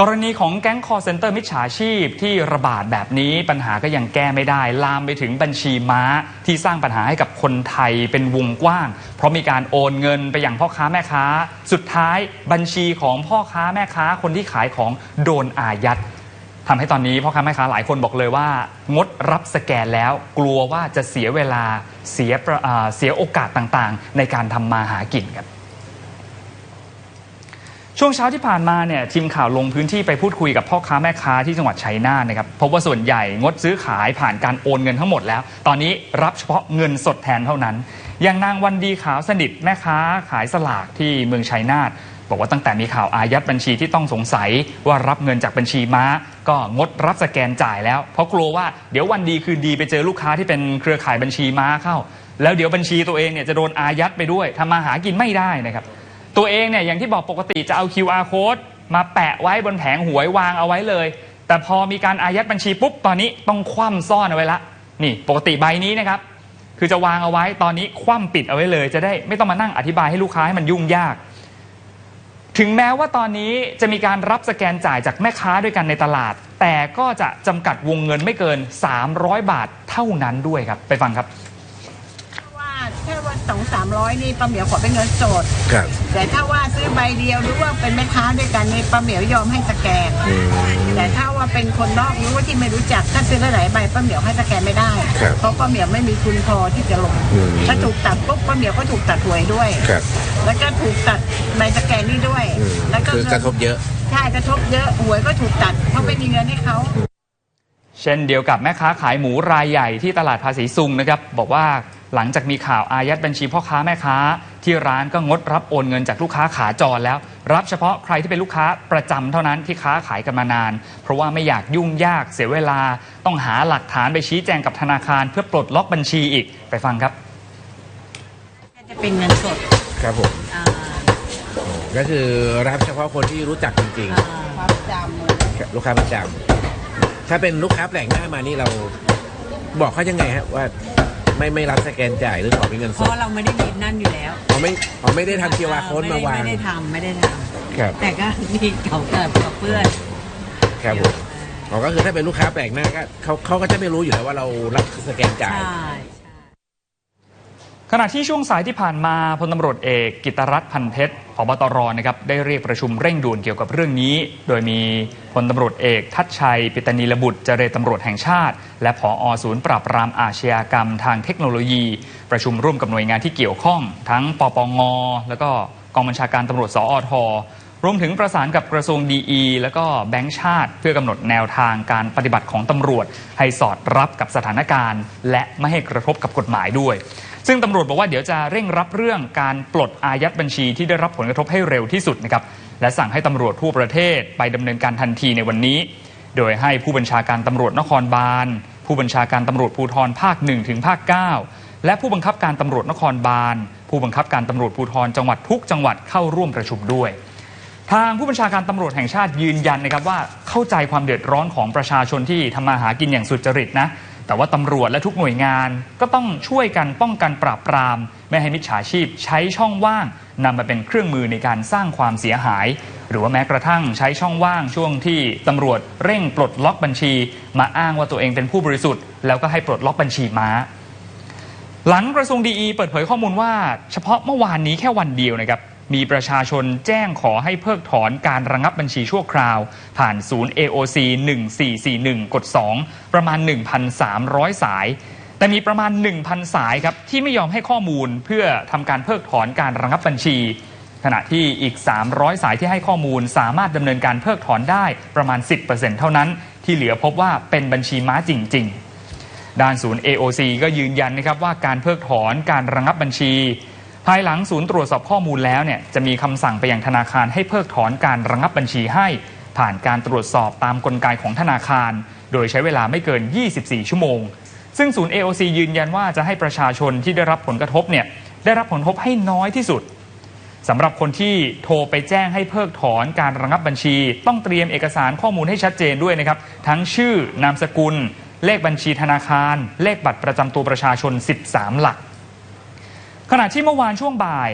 กรณีของแก๊งคอร์เซนเตอร์มิจฉาชีพที่ระบาดแบบนี้ปัญหาก็ยังแก้ไม่ได้ ลามไปถึงบัญชีม้าที่สร้างปัญหาให้กับคนไทยเป็นวงกว้าง เพราะมีการโอนเงินไปอยังพ่อค้าแม่ค้า สุดท้ายบัญชีของพ่อค้าแม่ค้าคนที่ขายของโดนอายัดทำให้ตอนนี้พ่อค้าแม่ค้าหลายคนบอกเลยว่า งดรับสแกนแล้ว กลัวว่าจะเสียเวลาเสียเสียโอกาสต่างๆ ในการทำมาหากินครับ ช่วงเช้าที่ผ่านมาเนี่ยทีมข่าวลงพื้นที่ไปพูดคุยกับพ่อค้าแม่ค้าที่จังหวัดชัยนาทนะครับพบว่าส่วนใหญ่งดซื้อขายผ่านการโอนเงินทั้งหมดแล้ว ตอนนี้รับเฉพาะเงินสดแทนเท่านั้น อย่างนางวันดีขาวสนิทแม่ค้าขายสลากที่เมืองชัยนาทบอกว่าตั้งแต่มีข่าวอายัดบัญชีที่ต้องสงสัยว่ารับเงินจากบัญชีม้า ก็งดรับสแกนจ่ายแล้ว เพราะกลัวว่าเดี๋ยววันดีคืนดีไปเจอลูกค้าที่เป็นเครือข่ายบัญชีม้าเข้า แล้วเดี๋ยวบัญชีตัวเองเนี่ยจะโดนอายัดไปด้วยทำมาหากินไม่ได้นะครับ ตัวเองเนี่ยอย่างที่บอกปกติจะเอา QR code มาแปะไว้บนแผงหวยวางเอาไว้เลย แต่พอมีการอายัดบัญชีปุ๊บตอนนี้ต้องคว่ำซ่อนเอาไว้ละนี่ปกติใบนี้นะครับคือจะวางเอาไว้ตอนนี้คว่ำปิดเอาไว้เลย จะได้ไม่ต้องมานั่งอธิบายให้ลูกค้าให้มันยุ่งยาก ถึงแม้ว่าตอนนี้จะมีการรับสแกนจ่ายจากแม่ค้าด้วยกันในตลาด แต่ก็จะจำกัดวงเงินไม่เกิน 300 บาทเท่านั้นด้วยครับ ไปฟังครับ สองสามร้อยนี่ป้าเหมียวขอเป็นเงินสด ครับ แต่ถ้าว่าซื้อใบเดียวหรือว่าเป็นแม่ค้าด้วยกันนี่ป้าเหมียวยอมให้สแกนแต่ถ้าว่าเป็นคนนอกหรือว่าที่ไม่รู้จักถ้าซื้อหลายๆใบป้าเหมียวให้สแกนไม่ได้ ครับเพราะป้าเหมียวไม่มีทุนพอที่จะลงอืม ถ้าถูกตัดปุ๊บป้าเหมียวก็ถูกตัดหวยด้วย ครับ แล้วก็ถูกตัดใบสแกนนี่ด้วย อืมแล้วก็คือกระทบเยอะ ใช่กระทบเยอะหวยก็ถูกตัดเพราะไม่มีเงินให้เขา เช่นเดียวกับแม่ค้าขายหมูรายใหญ่ที่ตลาดภาษีซุงนะครับ บอกว่า หลังจากมีข่าวอายัดบัญชีพ่อค้าแม่ค้า ที่ร้านก็งดรับโอนเงินจากลูกค้าขาจรแล้ว รับเฉพาะใครที่เป็นลูกค้าประจำเท่านั้นที่ค้าขายกันมานาน เพราะว่าไม่อยากยุ่งยากเสียเวลา ต้องหาหลักฐานไปชี้แจงกับธนาคาร เพื่อปลดล็อกบัญชีอีกไปฟังครับจะเป็นเงินสดครับผมก็คือรับเฉพาะคนที่รู้จักจริงความจำๆลูกค้าประจำถ้าเป็นลูกค้าแปลกหน้ามานี่เราบอกเขายังไงฮะว่า ไม่ไม่รับสแกนจ่ายหรือขอเป็นเงินเพสดราะเราไม่ได้มีนั่นอยู่แล้วเขาไม่เขาไม่ได้ทำเคียวาโค้ดมาวางไม่ได้ทำไม่ได้ทครับำแต่ก็มีเขาเกิดกับเพื่อนครับผมอ๋อก็คือถ้าเป็นลูกค้าแปลกหน้าก็เขาเขาก็จะไม่รู้อยู่แล้วว่าเรารับสแกนจ่าย ใช่ขณะที่ช่วงสายที่ผ่านมาพลตำรวจเอกกิตรัฐพันเพชร พบตรนะครับได้เรียกประชุมเร่งด่วนเกี่ยวกับเรื่องนี้ โดยมีพลตำรวจเอก ทัชชัย ปิตนีระบุตรเจรตำรวจแห่งชาติ และผอศูนย์ปราบปรามอาชญากรรมทางเทคโนโลยี ประชุมร่วมกับหน่วยงานที่เกี่ยวข้อง ทั้งปปงแล้วก็กองบัญชาการตำรวจสอทรวมถึงประสานกับกระทรวงดีอีแล้วก็แบงก์ชาติ เพื่อกำหนดแนวทางการปฏิบัติของตำรวจ ให้สอดรับกับสถานการณ์ และไม่ให้กระทบกับกฎหมายด้วย ซึ่งตำรวจบอกว่าเดี๋ยวจะเร่งรับเรื่องการปลดอายัดบัญชีที่ได้รับผลกระทบให้เร็วที่สุดนะครับและสั่งให้ตำรวจทั่วประเทศไปดำเนินการทันทีในวันนี้ โดยให้ผู้บัญชาการตำรวจนครบาล ผู้บัญชาการตำรวจภูธรภาค1ถึงภาค 9 และผู้บังคับการตำรวจนครบาล ผู้บังคับการตำรวจภูธรจังหวัดทุกจังหวัดเข้าร่วมประชุมด้วยทางผู้บัญชาการตำรวจแห่งชาติยืนยันนะครับว่าเข้าใจความเดือดร้อนของประชาชนที่ทำมาหากินอย่างสุจริตนะ แต่ว่าตำรวจและทุกหน่วยงานก็ต้องช่วยกันป้องกันปราบปราม ไม่ให้มิจฉาชีพใช้ช่องว่างนำมาเป็นเครื่องมือในการสร้างความเสียหาย หรือว่าแม้กระทั่งใช้ช่องว่างช่วงที่ตำรวจเร่งปลดล็อกบัญชี มาอ้างว่าตัวเองเป็นผู้บริสุทธิ์แล้วก็ให้ปลดล็อกบัญชีม้าหลังกระทรวงดีเปิดเผยข้อมูลว่า เฉพาะเมื่อวานนี้แค่วันเดียวนะครับ มีประชาชนแจ้งขอให้เพิกถอนการระงับบัญชีชั่วคราว ผ่านศูนย์ AOC 1441 กด 2 ประมาณ 1,300 สาย แต่มีประมาณ 1,000 สายครับ ที่ไม่ยอมให้ข้อมูลเพื่อทำการเพิกถอนการระงับบัญชี ขณะที่อีก 300 สายที่ให้ข้อมูลสามารถดำเนินการเพิกถอนได้ประมาณ 10%เท่านั้น ที่เหลือพบว่าเป็นบัญชีม้าจริง ๆ ด้านศูนย์ AOC ก็ยืนยันนะครับว่าการเพิกถอนการระงับบัญชี ภายหลังศูนย์ตรวจสอบข้อมูลแล้วเนี่ยจะมีคำสั่งไปยังธนาคารให้เพิกถอนการระงับบัญชีให้ ผ่านการตรวจสอบตามกลไกของธนาคาร โดยใช้เวลาไม่เกิน 24 ชั่วโมง ซึ่งศูนย์ AOC ยืนยันว่าจะให้ประชาชนที่ได้รับผลกระทบเนี่ยได้รับผลกระทบให้น้อยที่สุดสำหรับคนที่โทรไปแจ้งให้เพิกถอนการระงับบัญชี ต้องเตรียมเอกสารข้อมูลให้ชัดเจนด้วยนะครับ ทั้งชื่อนามสกุล เลขบัญชีธนาคาร เลขบัตรประจำตัวประชาชน 13 หลัก ขณะที่เมื่อวานช่วงบ่าย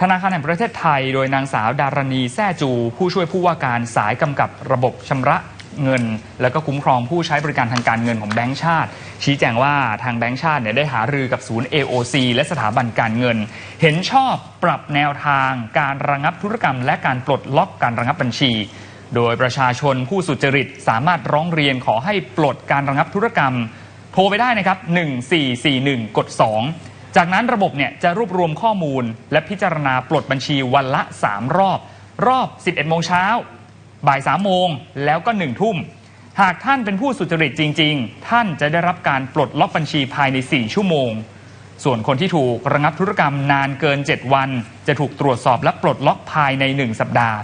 ธนาคารแห่งประเทศไทย โดยนางสาวดารณีแซ่จู ผู้ช่วยผู้ว่าการสายกำกับระบบชำระเงิน แล้วก็คุ้มครองผู้ใช้บริการทางการเงินของแบงก์ชาติ ชี้แจงว่าทางแบงก์ชาติเนี่ยได้หารือกับศูนย์ AOC และสถาบันการเงิน เห็นชอบปรับแนวทางการระงับธุรกรรม และการปลดล็อกการระงับบัญชี โดยประชาชนผู้สุจริตสามารถร้องเรียนขอให้ปลดการระงับธุรกรรม โทรไปได้นะครับ 1441 กด 2 จากนั้นระบบเนี่ยจะรวบรวมข้อมูล และพิจารณาปลดบัญชีวันละ 3 รอบ รอบ 11 โมงเช้า บ่าย 3 โมง แล้วก็ 1 ทุ่ม หากท่านเป็นผู้สุจริตจริง ๆ ท่านจะได้รับการปลดล็อกบัญชีภายใน 4 ชั่วโมง ส่วนคนที่ถูกระงับธุรกรรมนานเกิน 7 วัน จะถูกตรวจสอบและปลดล็อกภายใน 1 สัปดาห์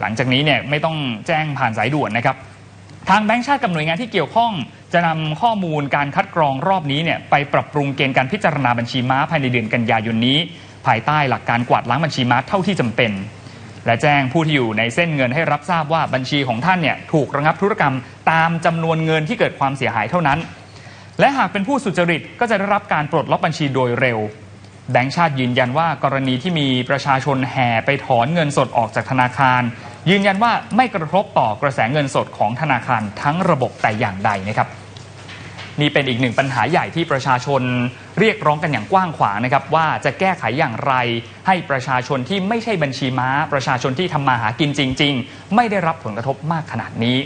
หลังจากนี้เนี่ยไม่ต้องแจ้งผ่านสายด่วนนะครับ ทางแบงก์ชาติกับหน่วยงานที่เกี่ยวข้อง จะนำข้อมูลการคัดกรองรอบนี้เนี่ยไปปรับปรุงเกณฑ์การพิจารณาบัญชีม้าภายในเดือนกันยายนนี้ ภายใต้หลักการกวาดล้างบัญชีม้าเท่าที่จำเป็น และแจ้งผู้ที่อยู่ในเส้นเงินให้รับทราบว่าบัญชีของท่านเนี่ยถูกระงับธุรกรรมตามจำนวนเงินที่เกิดความเสียหายเท่านั้น และหากเป็นผู้สุจริตก็จะได้รับการปลดล็อกบัญชีโดยเร็วแบงก์ชาติยืนยันว่ากรณีที่มีประชาชนแห่ไปถอนเงินสดออกจากธนาคาร ยืนยันว่าไม่กระทบต่อกระแสเงินสดของธนาคารทั้งระบบแต่อย่างใดนะครับ นี่เป็นอีกหนึ่งปัญหาใหญ่ที่ประชาชนเรียกร้องกันอย่างกว้างขวางนะครับ ว่าจะแก้ไขอย่างไร ให้ประชาชนที่ไม่ใช่บัญชีม้า ประชาชนที่ทำมาหากินจริง ๆ ไม่ได้รับผลกระทบมากขนาดนี้